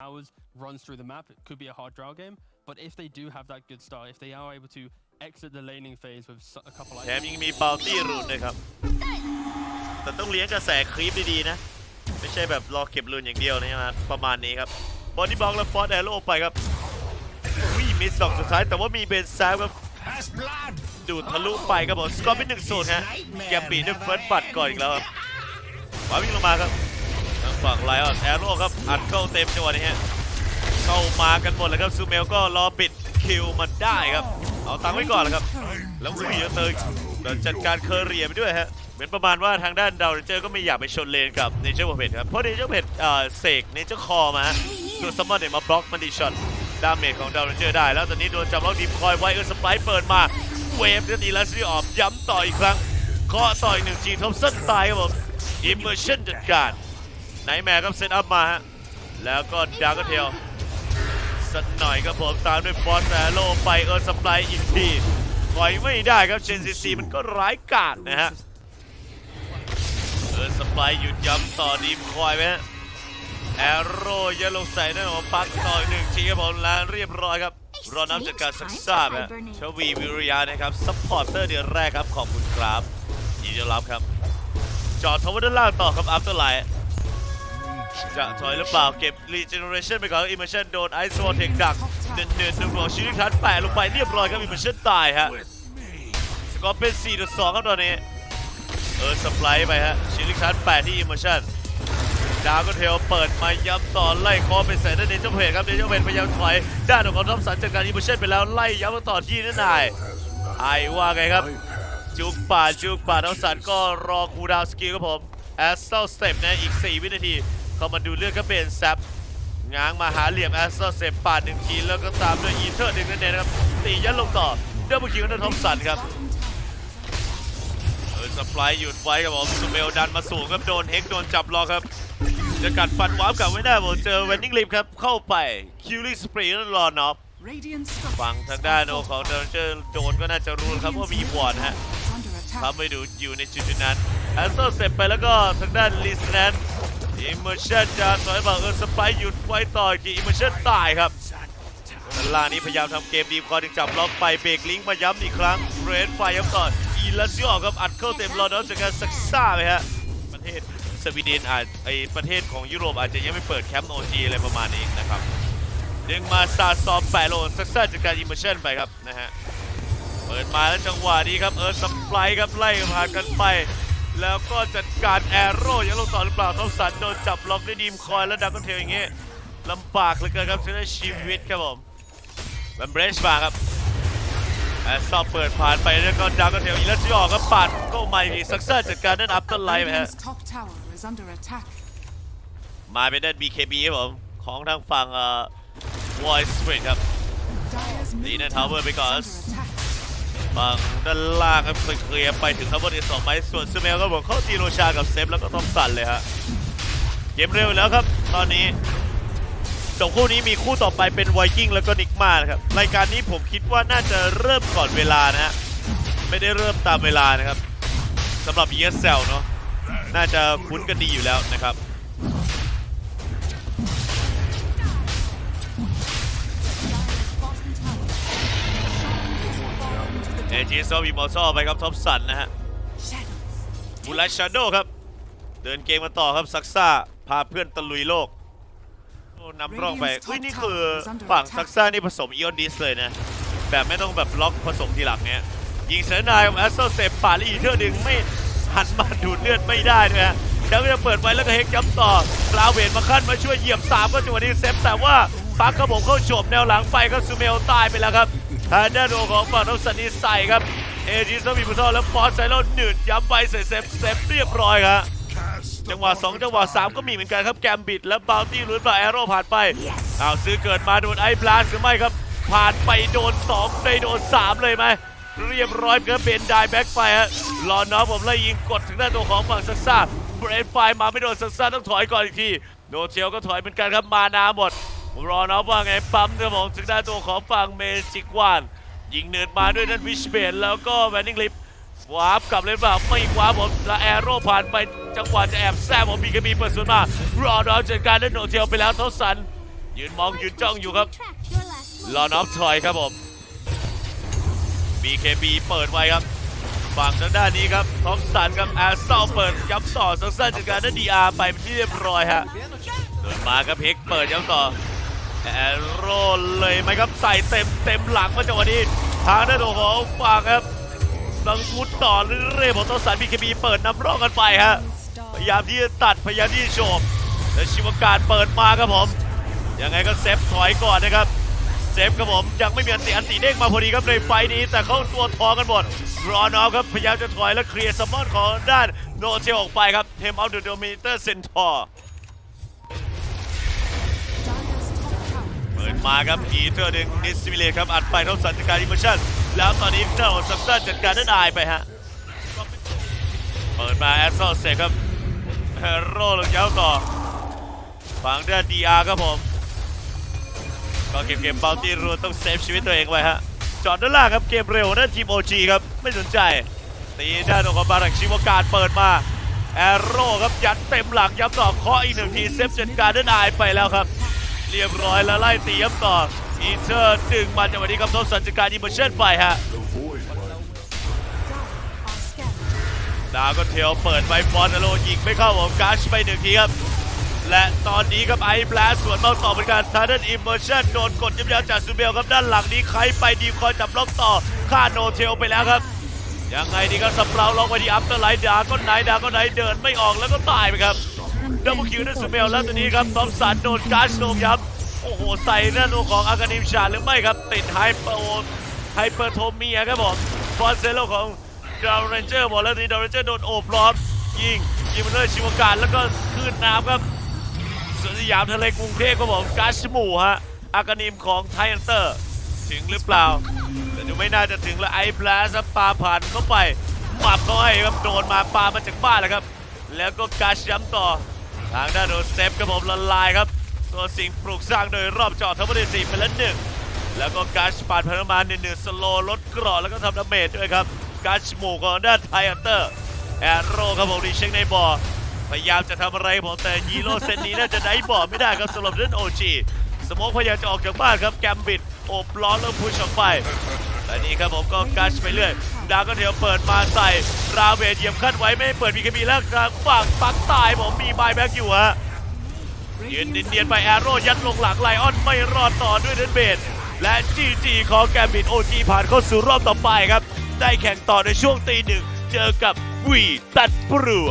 hours runs through the map. It could be a hard draw game, but if they do have that good start, if they are able to exit the laning phase with s- a couple แถม items, ยังมีบาวตี้รูนด้วยครับ แต่ต้องเลี้ยงกระแสคลิปดีๆนะ ไม่ใช่แบบรอเก็บรูนอย่างเดียวนะครับประมาณนี้ครับบอดี้บล็อกแล้วฟอสแอโร่ไปครับวิ่มิสดอกสุดท้าย แต่ว่ามีเบนแซฟครับ Has blood. ดูดทะลุไปครับผมสกอร์เป็นหนึ่งศูนย์ฮะแกมปีด้วยเฟิร์สบัตก่อนอีกแล้วครับขวาวิ่งลงมาครับทางฝั่งไลออนแอโร่ครับ อัดเข้าเต็มจังหวะนี้ฮะเข้ามากันหมดเลยครับซูเมลก็รอปิดคิวมันได้ครับ เอาตังค์ไว้ก่อนเลยครับ แล้ววิ่งเยอะเตยจัดการเคอร์เรียไปด้วยฮะเหมือนประมาณว่าทางด้านดาวเรนเจอร์ก็ไม่อยากไปชนเลนกับเนเจอร์เพจครับเพราะเนเจอร์เพจเสกเนเจอร์คอมาฮะส่วนซัมเมอร์เนี่ยมาบล็อกมันดีช็อตดาเมจของดาวเรนเจอร์ได้ แล้วตอนนี้โดนจับล็อกดีคอยไว้เออสไปร์เปิดมาเวฟแล้วนีลัสซี่ออกย้ำต่ออีกครั้งเคาะต่ออีกหนึ่งจีทอมสันตายครับผมอิมเมอร์ชั่นจัดการไนแมร์ครับเซตอัพมาฮะ แล้วก็ดาร์กเทลสักหน่อยครับผมตามด้วยฟอสแอโลไปเออร์สปายอีกทีถอยไม่ได้ครับเชนซีซีมันก็ร้ายกาจนะฮะเออร์สปายหยุดย้ำต่อดีมคอยไหมฮะแอโร่ยันลงใส่นั่นของปักต่ออีกหนึ่งทีครับผมแล้วเรียบร้อยครับรอนับจากการสักทราบฮะชวีวิริยานะครับซัพพอร์เตอร์เดือนแรกครับขอบคุณครับยินดีต้อนรับครับ จอดทวด้านล่างต่อครับอัพเตอร์ไลท์ จะถอยหรือเปล่าเก็บ regeneration ไปก่อน immersion โดนไอซ์วอร์เทคดักเดินเดินหนึ่งของชิลิทัสแปะลงไปเรียบร้อยครับ immersion ตายฮะสกอร์เป็น4ต่อ2ครับตอนนี้ เออสปายไปฮะชิลิทัสแปะที่ immersion ดาวก็เทลเปิดมาย้ำต่อไล่คอไปใส่ด้านเนเจอร์เพจครับเดนเจอร์เพจพยายามถอยด้านของท็อปสันจากการอิมเมชันไปแล้วไล่ย้ำต่อที่นั่นนายไอว่าไงครับจุกป่าจุกป่าท็อปสันก็รอคูดาวสกิลครับผมแอสเซลสเต็ปนะอีก 4 วินาที เข้ามาดูเลือดก็เป็นแซปง้างมาหาเหลี่ยมแอสเซลสเต็ปาดหนึ่งทีแล้วก็ตามด้วยอีเทอร์หนึ่งนั่นเองครับตียันลงต่อเดบเบิลคิวนั่นท็อปสันครับเออสปายหยุดไว้ครับผมสเมลดันมาสูงครับโดนเฮกโดนจับล็อกครับจะกัดฟันวาร์ปกับไม่ได้ผมเจอเวนนิ่งลิฟครับเข้าไปคิวลิสปรีนั่นรอนอฟ Radiant ฝั่งทางด้านโอของเดนเจอร์โดนก็น่าจะรู้ครับว่ามีวอร์ดฮะทำไปดูอยู่ในจุดนั้นแอนเซอร์เสร็จไปแล้วก็ทางด้านลิสแนน อิมเมอร์ชันจะถอยบอกเออสปายหยุดไว้ต่ออีกทีอิมเมอร์ชันตายครับด้านล่างนี้พยายามทำเกมดีคอถึงจับล็อกไปเบรกลิงก์มาย้ำอีกครั้งเรนไฟย้ำต่ออีลัสซิออกครับอัดเข้าเต็มรอดอจากการซักซ่าไปฮะประเทศสวีเดนอาจไอประเทศของยุโรปอาจจะยังไม่เปิดแคมป์โอจีอะไรประมาณนี้นะครับดึงมาซาซอมแปะโลนซักซ่าจากการอิมเมอร์ชันไปครับนะฮะเปิดมาแล้วจังหวะนี้ครับเออสปายครับไล่ผ่านกันไป แล้วก็จัดการแอโร่ยังลงต่อหรือเปล่าทอมสันโดนจับล็อกด้วยดีมคอยแล้วดักก็เทลอย่างเงี้ยลำบากเหลือเกินครับเสียชีวิตครับผมแบมเบรชมาครับแอสซอเปิดผ่านไปแล้วก็ดักก็เทลอีลัสยออกครับปัดก็มาอีกสักเซอร์จัดการด้านอัพต้นไลท์ไปฮะ Radiant's top tower is under attack. มาเป็นด้าน BKB ครับผมของทางฝั่งเอ่อ Voice Spirit ครับ Dyer's Lean middle and tower tower is because- under attack. ฝั่งด้านล่างครับเคลียร์ไปถึงทัพเบนที่สองไปส่วนซูเมลก็บอกเข้าตีโรชากับเซฟแล้วก็ทอมสันเลยฮะเกมเร็วแล้วครับ ตอนนี้สองคู่นี้มีคู่ต่อไปเป็นไวกิ้งแล้วก็นิกมานะครับรายการนี้ผมคิดว่าน่าจะเริ่มก่อนเวลานะฮะไม่ได้เริ่มตามเวลานะครับสำหรับ ESL เนาะน่าจะคุ้นกันดีอยู่แล้วนะครับ เอจีโซบีมอลซอไปครับท็อปสันนะฮะ Shadows. บูลชาโดครับ เดินเกมมาต่อครับซักซ่าพาเพื่อนตะลุยโลกโอ้นำร่องไปอุ้ยนี่คือฝั่งซักซ่านี่ผสมอีออนดิสเลยนะ แบบไม่ต้องแบบล็อกผสมทีหลังเนี้ยยิงเสนายของแอสโซเซปป่าดและอีกเท่าดึงไม่หันมาดูดเลือดไม่ได้ด้วยฮะแล้วก็จะเปิดไว้แล้วก็เฮกย้ำต่อกลาเวนมาขั้นมาช่วยเหยียบสามก็จังหวะนี้เซฟแต่ว่าปักกระผมเข้าโฉบแนวหลังไปก็ซูเมลตายไปแล้วครับ ทางด้านโอของฝั่งน้องสันนิใส่ครับ เอจิสมีพุทธแล้วฟอสไซโลหนืดย้ำไปเสร็จเซฟเซฟเรียบร้อยครับจังหวะ2จังหวะ3ก็มีเหมือนกันครับแกมบิดและบาวตี้ลุ้นปลาแอโร่ผ่านไปอ้าวซื้อเกิดมาโดนไอ้บลาสหรือไม่ครับ ผ่านไปโดน2ในโดน 3 เลยไหมเรียบร้อยครับเป็นไดแบ็กไปฮะรอน้องผมไล่ยิงกดถึงด้านตัวของฝั่งซักซ่าเบรนไฟมาไม่โดนซักซ่าต้องถอยก่อนอีกทีโนเชลก็ถอยเหมือนกันครับมานาหมดผม รอน้องว่าไงปั๊มครับผมถึงด้านตัวของฝั่งเมจิกวานยิงเนินมาด้วยนั่นวิชเบนแล้วก็แวนนิงลิฟวาร์ปกลับเลยเปล่าไม่วาร์ปผมและแอโร่ผ่านไปจังหวะจะแอบแซมผมมีกระมีเปิดสวนมารอดอจัดการด้โนเทลไปแล้วเท่าสัน ยืนมองยืนจ้องอยู่ครับ Retract your last move. ลอนอฟทอยครับผม BKB เปิดไว้ครับฝั่งทางด้านนี้ครับท็อปสันครับแอสซอลเปิดย้ำต่อสังเซนจากการด้ดีอาร์ไปที่เรียบร้อยฮะเดินมาครับเฮกเปิดย้ำต่อ แอโร่เลยไหมครับใส่เต็มเต็มหลังมาจังหวะนี้ทางด้านของฝั่งครับสังคุดต่อเรื่อยๆของท็อปสัน BKB เปิดนำร่องกันไปฮะพยายามที่จะตัดพยายามที่จะโฉบแต่ชิวการเปิดมาครับผมยังไงก็เซฟถอยก่อนนะครับเซฟครับผมยังไม่มีอันติอันติเด้งมาพอดีครับในไฟล์นี้ แต่เขาตัวทองกันหมดรอนอฟครับพยายามจะถอยและเคลียร์ซัมอนของด้านโนเทลออกไปครับเทมเอาเดอะโดมิเตอร์เซนทอร์ ปิดมาครับอีเทอร์ดึงดิสซิมิเลครับอัดไปเท่าสัญญการอิมเมชั่นแล้วตอนนี้เจ้าซัมซันจัดการได้นายไปฮะเปิดมาแอสโซเซครับโร่ลงยาวต่อฝั่งด้านดีอาร์ครับผม ก็เก็บเกมเบลตี้รูต้องเซฟชีวิตตัวเองไว้ฮะจอดด้านล่างครับเกมเร็วด้านทีมโอจีครับ ไม่สนใจ ตีด้านของบารักชิวการเปิดมาแอโร่ครับยัดเต็มหลังย้ำต่อเคาะอีกหนึ่งทีเซฟจัดการด้านอายไปแล้วครับ เรียบร้อยแล้วไล่ตีย้ำต่ออีเทอร์ดึงมาจากวันนี้ครับทศสัญญการอิมเมชั่นไปฮะดาวก็เทลเปิดไปฟอนโลยิงไม่เข้าผมการชไปหนึ่งทีครับ และตอนนี้ครับไอ้แบลสสวนเมาต่อเหมือนกันทาร์ดอิมเมอร์ชันโดนกดยับยั้งจากซูเบลครับด้านหลังนี้ใครไปดีคอยจับล็อกต่อฆ่าโนเทลไปแล้วครับ ยังไงดีครับสเปราล็อกไว้ที่อัพเตอร์ไลท์ดาก็ไหนดาก็ไหนเดินไม่ออกแล้วก็ตายไปครับ ดับเบิลคิวด้วยซูเบลแล้วตอนนี้ครับทอมสันโดนการ์ชโนมยับ โอ้โห ใส่หน้าตัวของอากานิมชาหรือไม่ครับ ติดไฮเปอร์โอไฮเปอร์โทเมียครับผมฟอนเซโลของดาวเรนเจอร์บอกแล้วทีนี้ดาวเรนเจอร์โดนโอบล้อมยิงยิงมาเลยชิวการแล้วก็ขึ้นน้ำครับสวนสยามทะเลกรุงเทพครับผมกาชหมูฮะอากานิมของไทแอนเตอร์ถึงหรือเปล่า แต่ดูไม่น่าจะถึงแล้วไอ้บลาสปาผ่านเข้าไปหมับเขาให้ครับโดนมาปามาจากบ้านแล้วครับ แล้วก็กาชย้ำต่อ ทางด้านโดนเซฟครับผมละลายครับตัวสิงปลูกสร้างโดยรอบจอทั้งหมดสี่เป็นละหนึ่งแล้วก็การชปาดพลังมาหนึ่งหนึ่งสโลลดกรอแล้วก็ทำดาเมจด้วยครับการชหมู่ของด้านไทอันเตอร์แอโร่ครับผมรีเช็คในบ่อพยายามจะทำอะไรผมแต่ยีโร่เซนนี้น่าจะได้บ่อไม่ได้ครับสำหรับเล่นโอจีสโมกพยายามจะออกจากบ้านครับแกมบิด อบล้อแล้วพุชออกไป และนี่ครับผมก็การชไปเรื่อย ดาวก็เดียวเปิดมาใส่ ราเวทเหยียบขั้นไว้ไม่เปิดมีแคบีแล้วกลางฝั่งปักตายผมมีบายแบ็กอยู่ฮะยืนเนียนไปแอโร่ยัดลงหลังไลออนไม่รอดต่อด้วยเดนเบดและจีจีของแกมบิดโอจีผ่านเข้าสู่รอบต่อไปครับ ได้แข่งต่อในช่วงตีหนึ่งเจอกับวีตัดปรัว